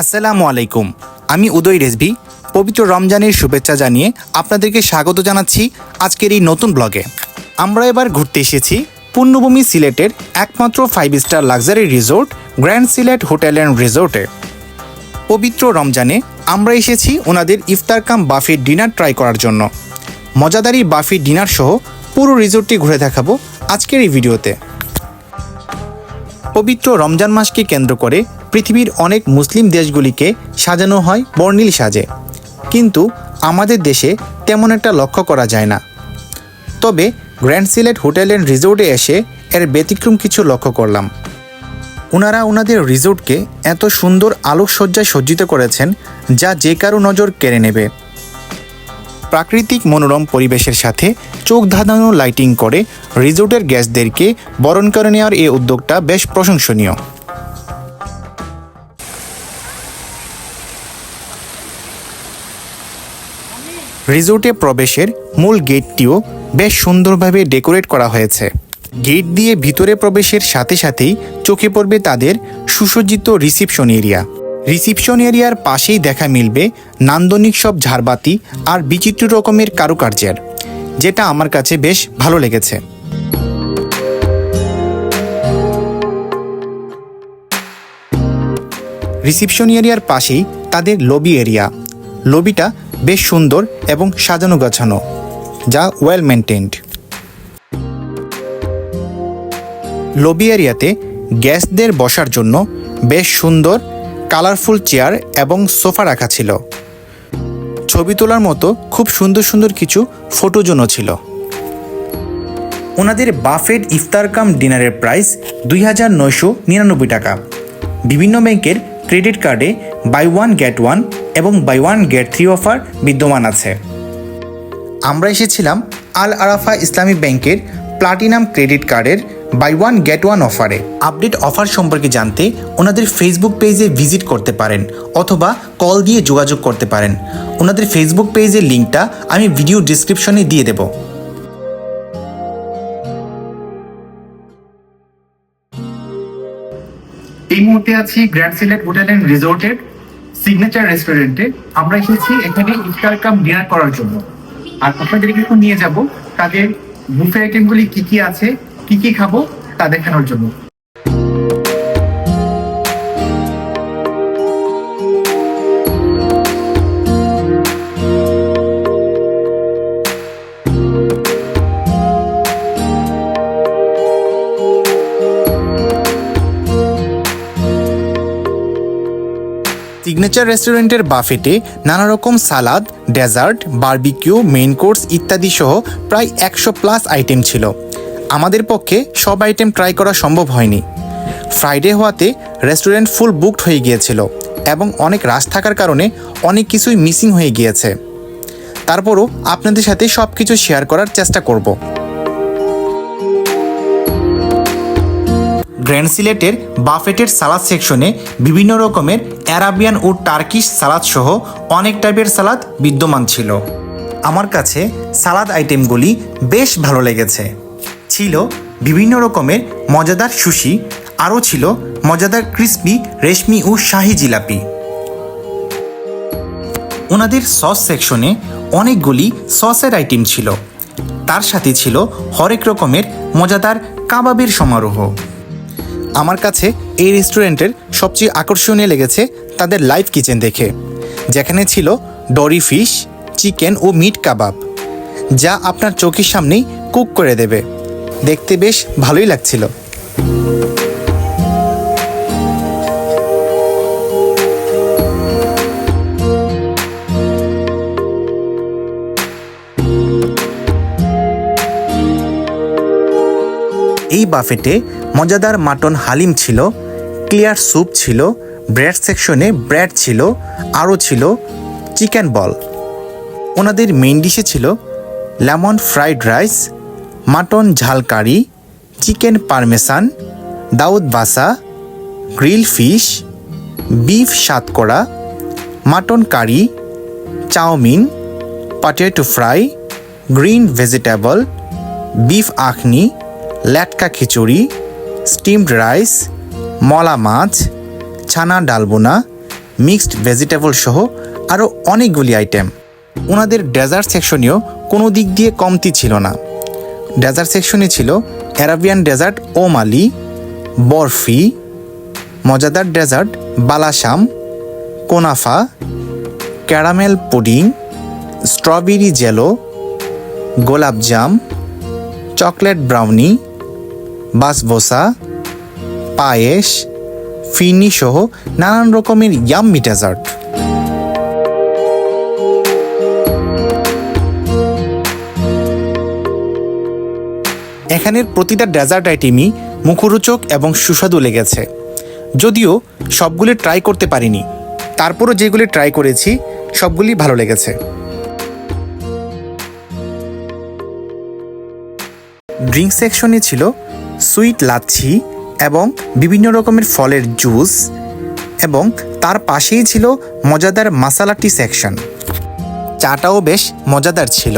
আসসালামু আলাইকুম। আমি উদয় রেজভি। পবিত্র রমজানের শুভেচ্ছা জানিয়ে আপনাদেরকে স্বাগত জানাচ্ছি আজকের এই নতুন ব্লগে। আমরা এবার ঘুরতে এসেছি পূর্ণভূমি সিলেটের একমাত্র five star luxury resort grand Sylhet hotel and রিসোর্টে পবিত্র রমজানে আমরা এসেছি ওনাদের ইফতার কাম বাফি ডিনার ট্রাই করার জন্য। মজাদারি বাফি ডিনার সহ পুরো রিসোর্টটি ঘুরে দেখাবো আজকের এই ভিডিওতে। পবিত্র রমজান মাসকে কেন্দ্র করে পৃথিবীর অনেক মুসলিম দেশগুলিকে সাজানো হয় বর্ণিল সাজে। কিন্তু আমাদের দেশে তেমন একটা লক্ষ্য করা যায় না। তবে গ্র্যান্ড সিলেট হোটেল অ্যান্ড রিসোর্টে এসে এর ব্যতিক্রম কিছু লক্ষ্য করলাম। ওনারা ওনাদের রিসোর্টকে এত সুন্দর আলোকসজ্জায় সজ্জিত করেছেন যা যে কারও নজর কেড়ে নেবে। প্রাকৃতিক মনোরম পরিবেশের সাথে চোখ ধাঁধানো লাইটিং করে রিসোর্টের গ্যাসদেরকে বরণ করে নেওয়ার এই উদ্যোগটা বেশ প্রশংসনীয়। রিসোর্টে প্রবেশের মূল গেটটিও বেশ সুন্দরভাবে ডেকোরেট করা হয়েছে। গেট দিয়ে ভিতরে প্রবেশের সাথে সাথেই চোখে পড়বে তাদের সুসজ্জিত রিসিপশন এরিয়া। রিসিপশন এরিয়ার পাশেই দেখা মিলবে নান্দনিক সব ঝাড়বাতি আর বিচিত্র রকমের কারুকার্যের, যেটা আমার কাছে বেশ ভালো লেগেছে। রিসিপশন এরিয়ার পাশেই তাদের লবি এরিয়া। লবিটা বেশ সুন্দর এবং সাজানো গাছানো, যা ওয়েল মেনটেন্ড লবি এরিয়াতে গ্যাসদের বসার জন্য বেশ সুন্দর কালারফুল চেয়ার এবং সোফা রাখা ছিল। ছবি তোলার মতো খুব সুন্দর সুন্দর কিছু ফটো জোনও ছিল। ওনাদের বাফেট ইফতার কাম ডিনারের প্রাইস দুই হাজার নয়শো নিরানব্বই টাকা। বিভিন্ন ব্যাংকের ক্রেডিট কার্ডে বাই ওয়ান গেট ওয়ান এবং buy one get three offer বিদ্যমান আছে। আমরা এসেছিলাম আল আরাফা ইসলামী ব্যাংকের প্লাটিনাম ক্রেডিট কার্ডের বাই ওয়ান গেট ওয়ান অফারে আপডেট অফার সম্পর্কে জানতে ওনাদের ফেসবুক পেজে ভিজিট করতে পারেন অথবা কল দিয়ে যোগাযোগ করতে পারেন। ওনাদের ফেসবুক পেজের লিঙ্কটা আমি ভিডিও ডিসক্রিপশনে দিয়ে দেবো। এই মুহূর্তে আছি গ্র্যান্ড সিলেট হোটেল এন্ড রিসোর্টের সিগনেচার রেস্টুরেন্টে আমরা এসেছি এখানে ইফতার কাম ডিনার করার জন্য। আর আপনাদেরকে একটু নিয়ে যাব, তাদের বুফে আইটেমগুলি কি কি আছে, কি কি খাব তা দেখানোর জন্য। সিগনেচার রেস্টুরেন্টের বাফেটে নানা রকম salad dessert barbecue main course ইত্যাদি সহ প্রায় একশো প্লাস আইটেম ছিল। আমাদের পক্ষে সব আইটেম ট্রাই করা সম্ভব হয়নি। ফ্রাইডে হওয়াতে রেস্টুরেন্ট ফুল বুকড হয়ে গিয়েছিল এবং অনেক রাশ থাকার কারণে অনেক কিছুই মিসিং হয়ে গিয়েছে। তারপরও আপনাদের সাথে সব কিছু শেয়ার করার চেষ্টা করব। গ্র্যান্ড সিলেটের বাফেটের সালাদ সেকশনে বিভিন্ন রকমের অ্যারাবিয়ান ও টার্কিশ সালাদ সহ অনেক টাইপের সালাদ বিদ্যমান ছিল। আমার কাছে সালাদ আইটেমগুলি বেশ ভালো লেগেছে। ছিল বিভিন্ন রকমের মজাদার সুশি, আরও ছিল মজাদার ক্রিসপি, রেশমি ও শাহি জিলাপি। ওনাদের সস সেকশনে অনেকগুলি সসের আইটেম ছিল। তার সাথে ছিল হরেক রকমের মজাদার কাবাবের সমারোহ। আমার কাছে এই রেস্টুরেন্টের সবচেয়ে আকর্ষণীয় লেগেছে তাদের লাইভ কিচেন দেখে, যেখানে ছিল ডরি ফিশ চিকেন ও মিট কাবাব যা আপনার চোখের সামনেই কুক করে দেবে। দেখতে বেশ ভালোই লাগছিল। এই বাফেটে মজাদার মাটন হালিম ছিল, ক্লিয়ার স্যুপ ছিল, ব্রেড সেকশনে ব্রেড ছিল, আরও ছিল চিকেন বল। ওনাদের মেইন ডিশে ছিল লেমন ফ্রাইড রাইস, মাটন ঝাল কারি, চিকেন পারমেসান, দাউদ বাসা, grill fish, beef satkara, mutton curry, chow mein, potato fry, green vegetable, beef আখনি ল্যাটকা খিচুড়ি স্টিমড রাইস মলা মাছ, ছানা ডালবোনা মিক্সড ভেজিটেবল সহ আরও অনেকগুলি আইটেম ওনাদের ডেজার্ট সেকশনেও কোনো দিক দিয়ে কমতি ছিল না। ডেজার্ট সেকশনে ছিল অ্যারাবিয়ান ডেজার্ট ও মালি বরফি, মজাদার ডেজার্ট বালাসাম, কোনাফা ক্যারামেল পুডিং স্ট্রবেরি জেলো গোলাপজাম চকলেট ব্রাউনি বাসবোসা পায়েস ফিরনি সহ নানান রকমের ইয়াম্মি ডেজার্ট এখানের প্রতিটা ডেজার্ট আইটেমই মুখরোচক এবং সুস্বাদু লেগেছে। যদিও সবগুলি ট্রাই করতে পারিনি, তারপরও যেগুলি ট্রাই করেছি, সবগুলি ভালো লেগেছে। ড্রিঙ্ক সেকশনে ছিল সুইট লাচ্ছি এবং বিভিন্ন রকমের ফলের জুস এবং তার পাশেই ছিল মজাদার মাসালা টি সেকশন। চাটাও বেশ মজাদার ছিল।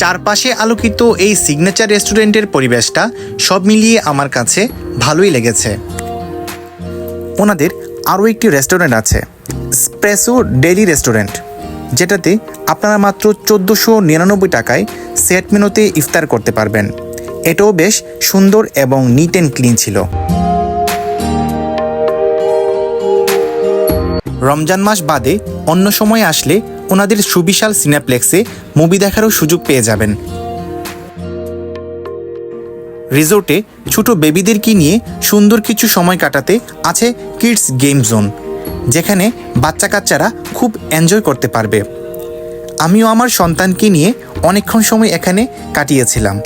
চারপাশে আলোকিত এই সিগনেচার রেস্টুরেন্টের পরিবেশটা সব মিলিয়ে আমার কাছে ভালোই লেগেছে। ওনাদের আরও একটি রেস্টুরেন্ট আছে স্প্রেসো ডেলি রেস্টুরেন্ট যেটাতে আপনারা মাত্র চোদ্দোশো নিরানব্বই টাকায় সেট মেনুতে ইফতার করতে পারবেন। এটাও বেশ সুন্দর এবং নিট অ্যান্ড ক্লিন ছিল। রমজান মাস বাদে অন্য সময় আসলে ওনাদের সুবিশাল সিনেপ্লেক্সে মুভি দেখারও সুযোগ পেয়ে যাবেন। রিসোর্টে ছোট বেবিদেরকে নিয়ে সুন্দর কিছু সময় কাটাতে আছে কিডস গেম জোন। যেখানে বাচ্চা কাচ্চারা খুব এনজয় করতে পারবে। আমিও আমার সন্তানকে নিয়ে অনেকক্ষণ সময় এখানে কাটিয়েছিলাম।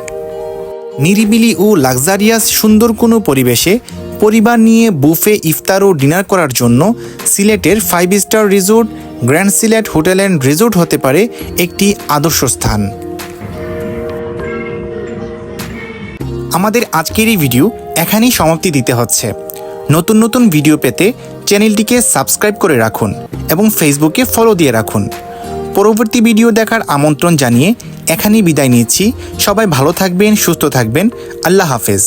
নিরিবিলি ও লাক্সারিয়াস সুন্দর কোনো পরিবেশে পরিবার নিয়ে বুফে ইফতার ও ডিনার করার জন্য সিলেটের five star resort grand Sylhet hotel and resort হতে পারে একটি আদর্শ স্থান। আমাদের আজকের এই ভিডিও এখানেই সমাপ্তি দিতে হচ্ছে। নতুন নতুন ভিডিও পেতে চ্যানেলটিকে সাবস্ক্রাইব করে রাখুন এবং ফেসবুকে ফলো দিয়ে রাখুন। পরবর্তী ভিডিও দেখার আমন্ত্রণ জানিয়ে এখানেই বিদায় নিচ্ছি। সবাই ভালো থাকবেন, সুস্থ থাকবেন। আল্লাহ হাফেজ।